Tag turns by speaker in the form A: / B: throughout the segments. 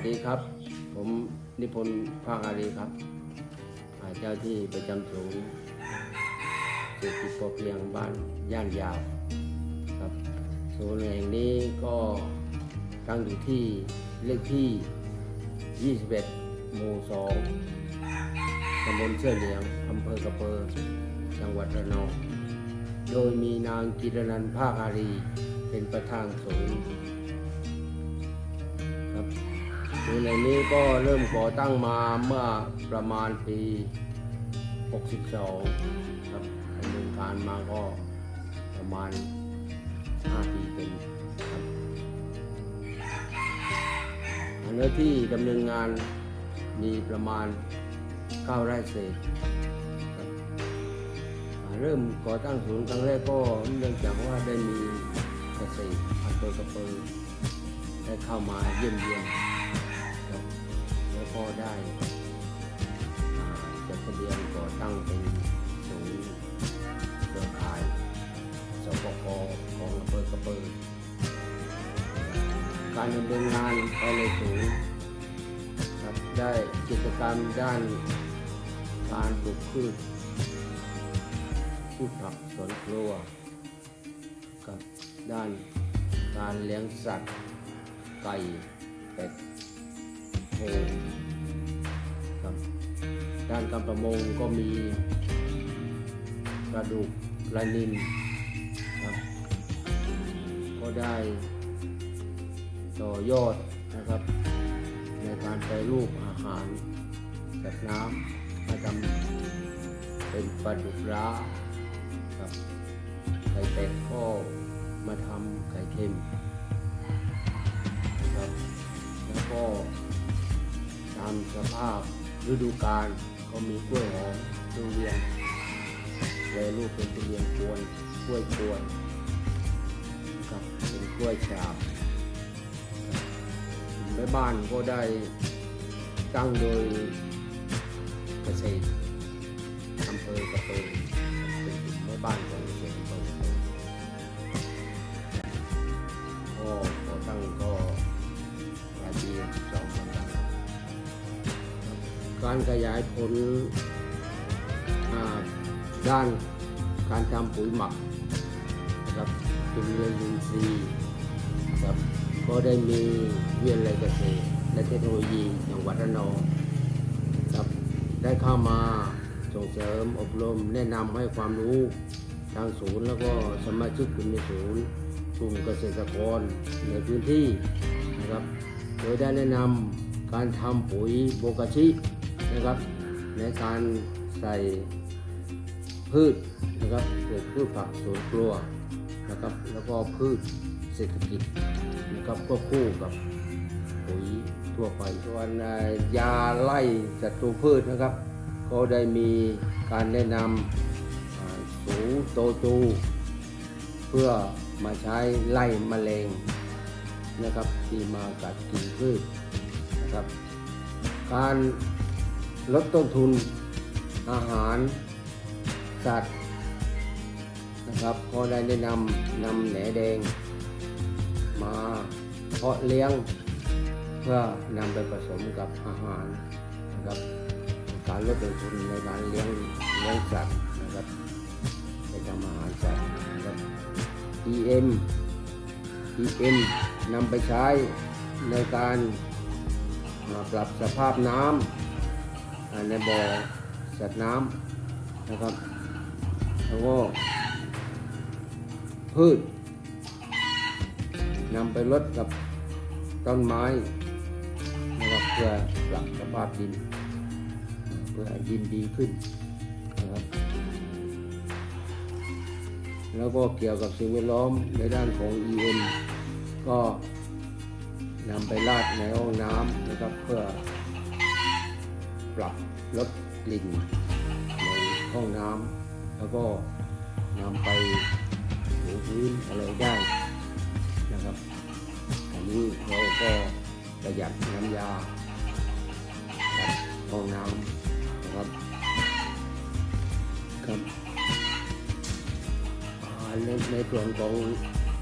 A: วัสดีครับ ผมนิพนธ์ภาคอารีครับอาเจ้าที่ประจำศูนย์เศรษฐกิจพอเพียงบ้านย่านยาวครับศูนย์แห่งนี้ก็ตั้งอยู่ที่เลขที่ 21 หมู่ 2 ตำบลเชื่อเหลียง อำเภอกระเปอจังหวัดระนอง โดยมีนางกิรนันภาคอารี เป็นประธานศูนย์ ศูนย์แห่งนี้ก็เริ่มก่อตั้งมาเมื่อประมาณปี 62 ครับดำเนินการมาก็ประมาณ 5 ปีเป็นครับเนื้อที่ดำเนินงานมีประมาณ 9 ไร่เศษเริ่มก่อตั้งศูนย์ครั้งแรกก็เนื่องจากว่าได้มีเกษตรอำเภอกระเปอได้เข้ามาเยี่ยมเยียน ก็ได้จดทะเบียนก่อตั้งเป็นศูนย์เครือข่ายสปกของอำเภอกระเปิดการดำเนินงานภายในศูนย์ครับได้กิจกรรมด้านการปลูกพืชพืชผักสวนครัวกับด้านการเลี้ยงสัตว์ไก่เป็ดโค ครับ ด้านการประมงก็มีกระดูกปลานินครับ ก็ได้ต่อยอดนะครับ ในการแปรรูปอาหารจากน้ำมาทำเป็นปลาดุกร้าครับไข่เป็ดก็มาทำไข่เค็มครับแล้วก็ตามสภาพ ฤดูกาลก็มีกล้วยหอมทุเรียนแปรรูปเป็นทุเรียนกวนกล้วยกวนกับเป็นกล้วยฉาบครับแม่บ้านก็ได้ตั้งโดยเกษตรอำเภอกระเปยเป็นแม่บ้าน ขยายผลด้านการทำปุ๋ยหมักนะครับจุลินทรีย์ครับก็ได้มีเวียนไรเกษตรและเทคโนโลยีจังหวัดระนองครับได้เข้ามาส่งเสริมอบรมแนะนำให้ความรู้ทางศูนย์ แล้วก็สมาชิกกลุ่มในศูนย์กลุ่มเกษตรกรในพื้นที่นะครับโดยได้แนะนำการทำปุ๋ยโบกาชิ นะครับ ในการใส่พืชนะครับปลูกพืชผักสวนครัวนะครับ แล้วก็พืชเศรษฐกิจนะครับก็คู่กับปุ๋ยทั่วไปส่วนยาไล่ศัตรูพืชนะครับ ก็ได้มีการแนะนำสูโตจู เพื่อมาใช้ไล่แมลงนะครับที่มากัดกินพืชนะครับ การ ลดต้นทุนอาหาร สัตว์นะครับก็ได้แนะนำนำแหนแดง มาเพาะเลี้ยง เพื่อนำไปผสมกับอาหารนะครับการลดต้นทุนในการเลี้ยงเลี้ยงสัตว์นะครับไปทำอาหารสัตว์นะครับ EM EM นำไปใช้ในการอ่าปรับสภาพน้ำ ในบ่อสัตว์น้ำนะครับ แล้วก็พืชนำไปลดกับต้นไม้นะครับเพื่อปรับสภาพดิน เพื่อให้ดินดีขึ้นนะครับแล้วก็เกี่ยวกับสิ่งแวดล้อมในด้านของ EM ก็นำไปลาดในห้องน้ำนะครับเพื่อปรับ ลดกลิ่นในห้องน้ำแล้วก็นำไปถูพื้นอะไรได้นะครับ อันนี้เราก็ประหยัดน้ำยาห้องน้ำนะครับครับในในส่วนของ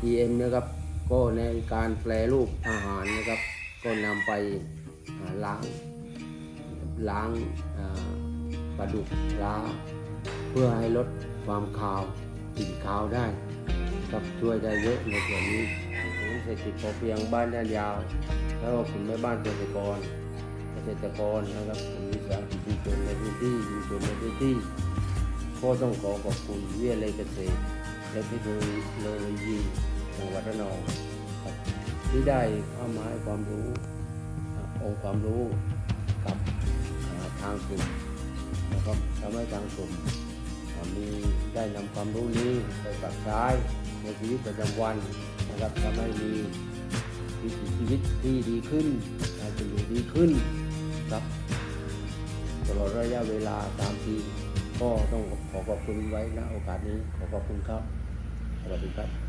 A: EM นะครับ ก็ในการแปรรูปอาหารนะครับ ก็นำไปล้าง ล้างปลาดุกปลาเพื่อให้ลดความคาวกลิ่นคาวได้ครับช่วยได้เยอะในส่วนนี้ศูนย์เศรษฐกิจพอเพียงบ้านด้านยาว แล้วก็กลุ่มแม่บ้านเกษตรกร เกษตรกรนะครับกลุ่มวิสาหกิจชุมชนในพื้นที่ชุมชนในพื้นที่ก็ต้องขอขอบคุณวิทยาลัยเกษตรและเทคโนโลยีจังหวัดระนองครับที่ได้เข้ามาให้ความรู้องค์ความรู้กับาทางกลุ่มนะครับทำให้ทางกลุ่มมีได้นำความรู้นี้ไปปรับใช้ในชีวิตประจำวันนะครับทำให้มีวิถีชีวิตที่ดีขึ้นการเป็นอยู่ดีขึ้นครับตลอดระยะเวลาตามปีก็ต้องขอขอบคุณไว้ณโอกาสนี้ขอขอบคุณครับสวัสดีครับ